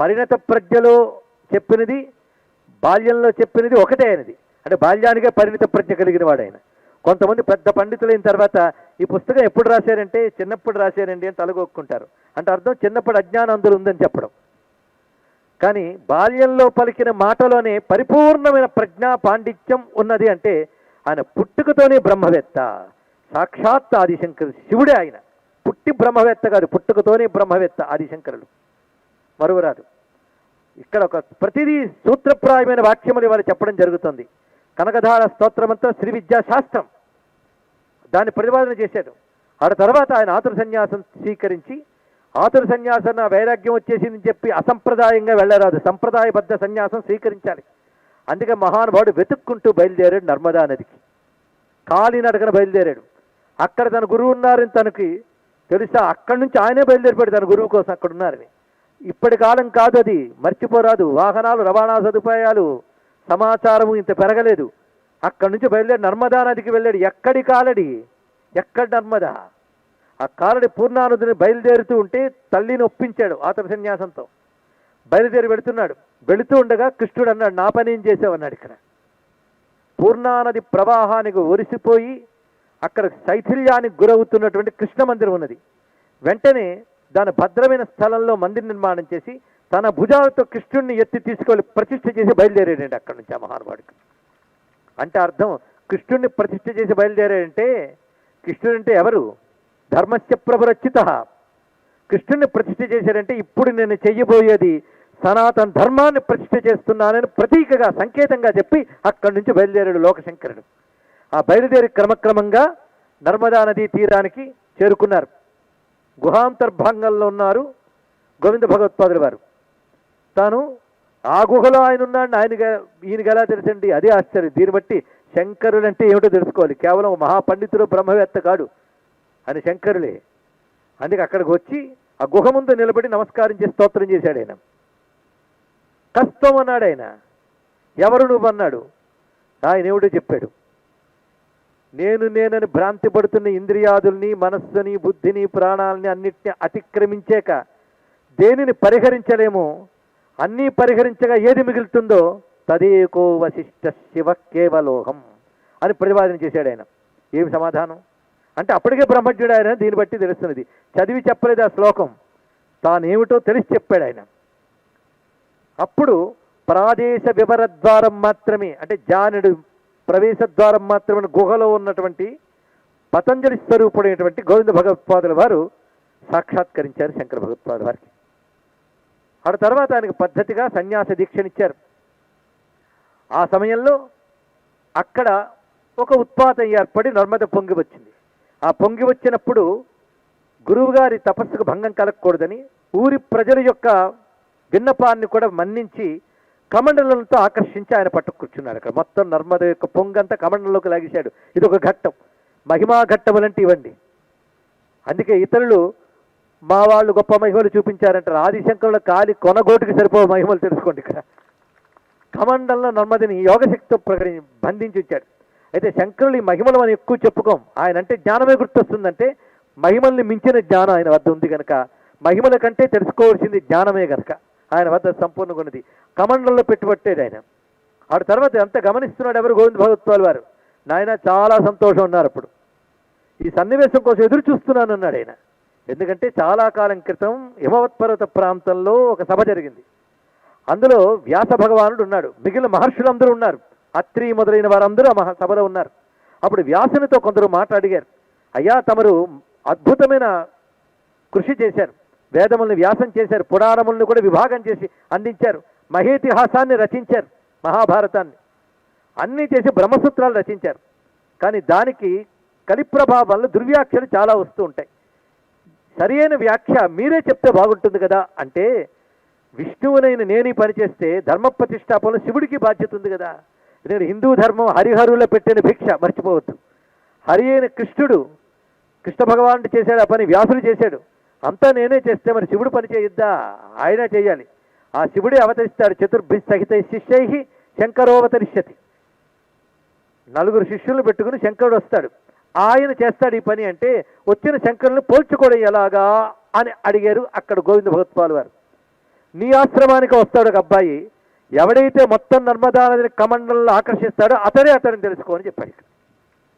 పరిణత ప్రజ్ఞలో చెప్పినది బాల్యంలో చెప్పినది ఒకటే అయినది. అంటే బాల్యానికే పరిణత ప్రజ్ఞ కలిగిన వాడు ఆయన కొంతమంది పెద్ద పండితులైన తర్వాత ఈ పుస్తకం ఎప్పుడు రాశారంటే చిన్నప్పుడు రాశారండి అని తలగొక్కుంటారు. అంటే అర్థం చిన్నప్పుడు అజ్ఞానం అందులో ఉందని చెప్పడం. కానీ బాల్యంలో పలికిన మాటలోనే పరిపూర్ణమైన ప్రజ్ఞా పాండిత్యం ఉన్నది అంటే ఆయన పుట్టుకతోనే బ్రహ్మవేత్త. సాక్షాత్ ఆదిశంకరుడు శివుడే ఆయన. పుట్టి బ్రహ్మవేత్త కాదు పుట్టుకతోనే బ్రహ్మవేత్త ఆదిశంకరుడు. మరువరాదు. ఇక్కడ ఒక ప్రతిదీ సూత్రప్రాయమైన వాక్యములు ఇవాళ చెప్పడం జరుగుతుంది. కనకధార స్తోత్రమంతా శ్రీ విద్యా శాస్త్రం దాన్ని ప్రతిపాదన చేశాడు. ఆ తర్వాత ఆయన ఆతుర సన్యాసం స్వీకరించి ఆతుర సన్యాసం నా వైరాగ్యం వచ్చేసిందని చెప్పి అసంప్రదాయంగా వెళ్ళరాదు. సంప్రదాయబద్ధ సన్యాసం స్వీకరించాలి. అందుకే మహానుభావుడు వెతుక్కుంటూ బయలుదేరాడు నర్మదా నదికి. కాలినడకన బయలుదేరాడు. అక్కడ తన గురువు ఉన్నారని తనకి తెలుసా? అక్కడి నుంచి ఆయనే బయలుదేరిపాడు తన గురువు కోసం అక్కడ ఉన్నారని ఇప్పటి కాలం కాదు అది. మర్చిపోరాదు. వాహనాలు రవాణా సదుపాయాలు సమాచారము ఇంత పెరగలేదు. అక్కడి నుంచి బయలుదేరి నర్మదా నదికి వెళ్ళాడు. ఎక్కడి కాలడి? ఎక్కడ నర్మదా? ఆ కాలడి పూర్ణానదిని బయలుదేరుతూ ఉంటే తల్లిని ఒప్పించాడు ఆతర సన్యాసంతో. బయలుదేరి వెళుతున్నాడు. వెళుతూ ఉండగా కృష్ణుడు అన్నాడు నా పని ఏం చేసావన్నాడు ఇక్కడ. పూర్ణానది ప్రవాహానికి ఒరిసిపోయి అక్కడ శైథిల్యానికి గురవుతున్నటువంటి కృష్ణ మందిరం ఉన్నది. వెంటనే దాని భద్రమైన స్థలంలో మందిర నిర్మాణం చేసి తన భుజాలతో కృష్ణుడిని ఎత్తి తీసుకొని ప్రతిష్ఠ చేసి బయలుదేరాడండి అక్కడి నుంచి ఆ మహానుభావుడికి. అంటే అర్థం కృష్ణుడిని ప్రతిష్ఠ చేసి బయలుదేరాడంటే కృష్ణుడు అంటే ఎవరు? ధర్మస్య ప్రభురచిత కృష్ణుడిని ప్రతిష్ఠ చేశాడంటే ఇప్పుడు నేను చెయ్యబోయేది సనాతన ధర్మాన్ని ప్రతిష్ఠ చేస్తున్నానని ప్రతీకగా సంకేతంగా చెప్పి అక్కడి నుంచి బయలుదేరాడు లోకశంకరుడు. ఆ బయలుదేరి క్రమక్రమంగా నర్మదా నదీ తీరానికి చేరుకున్నారు. గుహాంతర్భాంగంలో ఉన్నారు గోవింద భగవత్పాదులు వారు. తాను ఆ గుహలో ఆయన ఉన్నాడు ఆయనగా ఈయనకి ఎలా తెలుసండి? అదే ఆశ్చర్యం. దీన్ని బట్టి శంకరులు అంటే ఏమిటో తెలుసుకోవాలి. కేవలం మహాపండితుడు బ్రహ్మవేత్త కాడు అని శంకరులే. అందుకే అక్కడికి వచ్చి ఆ గుహ ముందు నిలబడి నమస్కారం చేసి స్తోత్రం చేశాడు ఆయన. కష్టం అన్నాడు ఆయన. ఎవరు నువ్వు అన్నాడు ఆయన ఏమిటో చెప్పాడు. నేను నేనని భ్రాంతి పడుతున్న ఇంద్రియాదుల్ని మనస్సుని బుద్ధిని ప్రాణాలని అన్నిటిని అతిక్రమించాక దేనిని పరిహరించలేము అన్నీ పరిహరించగా ఏది మిగులుతుందో తదేకో వశిష్ట శివ కేవలోహం అని ప్రతిపాదన చేశాడు ఆయన. ఏమి సమాధానం? అంటే అప్పటికే బ్రహ్మజ్ఞుడు ఆయన దీన్ని బట్టి తెలుస్తున్నది. చదివి చెప్పలేదు ఆ శ్లోకం? తానేమిటో తెలిసి చెప్పాడు ఆయన. అప్పుడు ప్రాదేశ వివర ద్వారం మాత్రమే అంటే జానుడు ప్రవేశ ద్వారం మాత్రమే గుహలో ఉన్నటువంటి పతంజలి స్వరూపుడైనటువంటి గోవింద భగవత్పాదుల వారు సాక్షాత్కరించారు శంకర భగవత్పాదుల వారికి. ఆ తర్వాత ఆయనకు పద్ధతిగా సన్యాస దీక్షనిచ్చారు. ఆ సమయంలో అక్కడ ఒక ఉత్పాతం ఏర్పడి నర్మద పొంగి వచ్చింది. ఆ పొంగి వచ్చినప్పుడు గురువుగారి తపస్సుకు భంగం కలగకూడదని ఊరి ప్రజల యొక్క విన్నపాన్ని కూడా మన్నించి కమండలంతో ఆకర్షించి ఆయన పట్టుకూర్చున్నారు అక్కడ. మొత్తం నర్మద యొక్క పొంగంతా కమండలంలోకి లాగేశాడు. ఇది ఒక ఘట్టం. మహిమా ఘట్టములంటే ఇవ్వండి అందుకే ఇతరులు మా వాళ్ళు గొప్ప మహిమలు చూపించారంటారు. ఆదిశంకరుల కాలి కొనగోటుకి సరిపో మహిమలు తెలుసుకోండి ఇక్కడ. కమండంలో నర్మదిని యోగశక్తితో ప్రకటి బంధించి ఉంచాడు. అయితే శంకరులు ఈ మహిమలు మనం ఎక్కువ చెప్పుకోం. ఆయన అంటే జ్ఞానమే గుర్తొస్తుందంటే మహిమల్ని మించిన జ్ఞానం ఆయన వద్ద ఉంది కనుక మహిమల కంటే తెలుసుకోవాల్సింది జ్ఞానమే కనుక ఆయన వద్ద సంపూర్ణంగా ఉన్నది కమండంలో పెట్టుబట్టేది ఆయన. ఆ తర్వాత ఎంత గమనిస్తున్నాడు ఎవరు? గోవింద భగవత్వాలు వారు. నాయన చాలా సంతోషం ఉన్నారు అప్పుడు. ఈ సన్నివేశం కోసం ఎదురు చూస్తున్నాను అన్నాడు ఆయన. ఎందుకంటే చాలా కాలం క్రితం హిమవత్పర్వత ప్రాంతంలో ఒక సభ జరిగింది. అందులో వ్యాస భగవానుడు ఉన్నాడు. మిగిలిన మహర్షులందరూ ఉన్నారు. అత్రి మొదలైన వారందరూ ఆ మహా సభలో ఉన్నారు. అప్పుడు వ్యాసునితో కొందరు మాట అడిగారు అయ్యా తమరు అద్భుతమైన కృషి చేశారు. వేదముల్ని వ్యాసం చేశారు పురాణములను కూడా విభాగం చేసి అందించారు మహేతిహాసాన్ని రచించారు మహాభారతాన్ని. అన్నీ చేసి బ్రహ్మసూత్రాలు రచించారు. కానీ దానికి కలిప్రభావం వల్ల దుర్వ్యాఖ్యలు చాలా వస్తూ ఉంటాయి. సరియైన వ్యాఖ్య మీరే చెప్తే బాగుంటుంది కదా అంటే విష్ణువునైన నేను పనిచేస్తే పని చేస్తే ధర్మ ప్రతిష్టాపనలో శివుడికి బాధ్యత ఉంది కదా. నేను హిందూ ధర్మం హరిహరులో పెట్టిన భిక్ష మర్చిపోవద్దు. హరి అయిన కృష్ణుడు కృష్ణ భగవానుడు చేశాడు ఆ పని వ్యాసుడు చేశాడు. అంతా నేనే చేస్తే మరి శివుడు పని చేయొద్దా? ఆయన చేయాలి. ఆ శివుడే అవతరిస్తాడు చతుర్భి సహిత శిష్యై శంకరోవతరిష్యతి. నలుగురు శిష్యులను పెట్టుకుని శంకరుడు వస్తాడు. ఆయన చేస్తాడు ఈ పని అంటే వచ్చిన శంకరులను పోల్చుకోవడం ఎలాగా అని అడిగారు అక్కడ గోవింద భగత్పాల్ వారు. నీ ఆశ్రమానికి వస్తాడు ఒక అబ్బాయి. ఎవడైతే మొత్తం నర్మదా నదిని కమండలంలో ఆకర్షిస్తాడో అతడే అతను తెలుసుకోని చెప్పాడు ఇక్కడ.